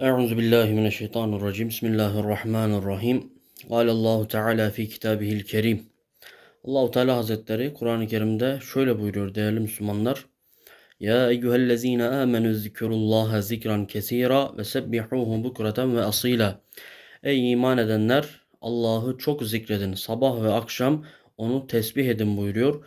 Euzu billahi mineşşeytanirracim. Bismillahirrahmanirrahim. Kâle Allahu Teala fi kitabihil kerim. Allahu Teala Hazretleri Kur'an-ı Kerim'de şöyle buyuruyor değerli Müslümanlar. Ya eyyühellezine amenu zikrullaha zikran kesira ve sebbihuhu bukraten ve asila. Ey iman edenler Allah'ı çok zikredin. Sabah ve akşam onu tesbih edin buyuruyor.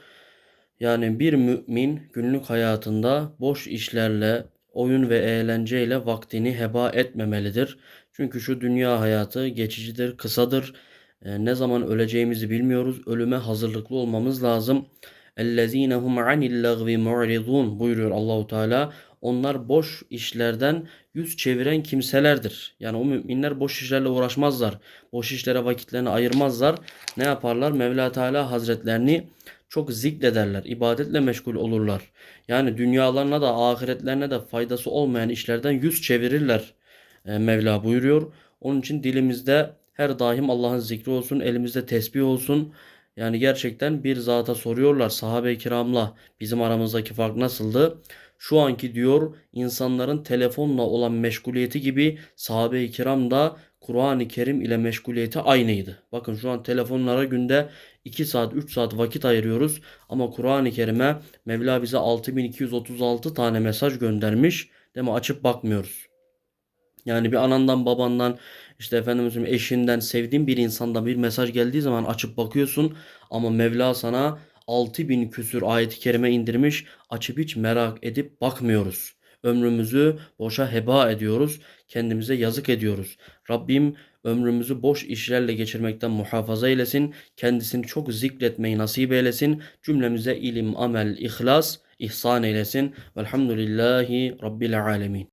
Yani bir mümin günlük hayatında boş işlerle oyun ve eğlenceyle vaktini heba etmemelidir. Çünkü şu dünya hayatı geçicidir, kısadır. E, ne zaman öleceğimizi bilmiyoruz. Ölüme hazırlıklı olmamız lazım. اَلَّذ۪ينَ هُمْ عَنِ اللَّغْوِ مُعْرِضُونَ buyuruyor Allahu Teala. Onlar boş işlerden yüz çeviren kimselerdir. Yani o müminler boş işlerle uğraşmazlar. Boş işlere vakitlerini ayırmazlar. Ne yaparlar? Mevla Teala Hazretlerini çok zikrederler. ibadetle meşgul olurlar. Yani dünyalarına da ahiretlerine de faydası olmayan işlerden yüz çevirirler. E, Mevla buyuruyor. Onun için dilimizde her daim Allah'ın zikri olsun, elimizde tesbih olsun. Yani gerçekten bir zata soruyorlar sahabe-i kiramla bizim aramızdaki fark nasıldı? Şu anki diyor insanların telefonla olan meşguliyeti gibi sahabe-i kiram da Kur'an-ı Kerim ile meşguliyeti aynıydı. Bakın şu an telefonlara günde 2 saat 3 saat vakit ayırıyoruz ama Kur'an-ı Kerim'e Mevla bize 6236 tane mesaj göndermiş. Değil mi? Açıp bakmıyoruz. Yani bir anandan babandan işte efendimizin eşinden sevdiğin bir insandan bir mesaj geldiği zaman açıp bakıyorsun ama Mevla sana 6000 küsür ayet-i kerime indirmiş açıp hiç merak edip bakmıyoruz. Ömrümüzü boşa heba ediyoruz. Kendimize yazık ediyoruz. Rabbim ömrümüzü boş işlerle geçirmekten muhafaza eylesin. Kendisini çok zikretmeyi nasip eylesin. Cümlemize ilim, amel, ihlas, ihsan eylesin. Velhamdülillahi Rabbil alemin.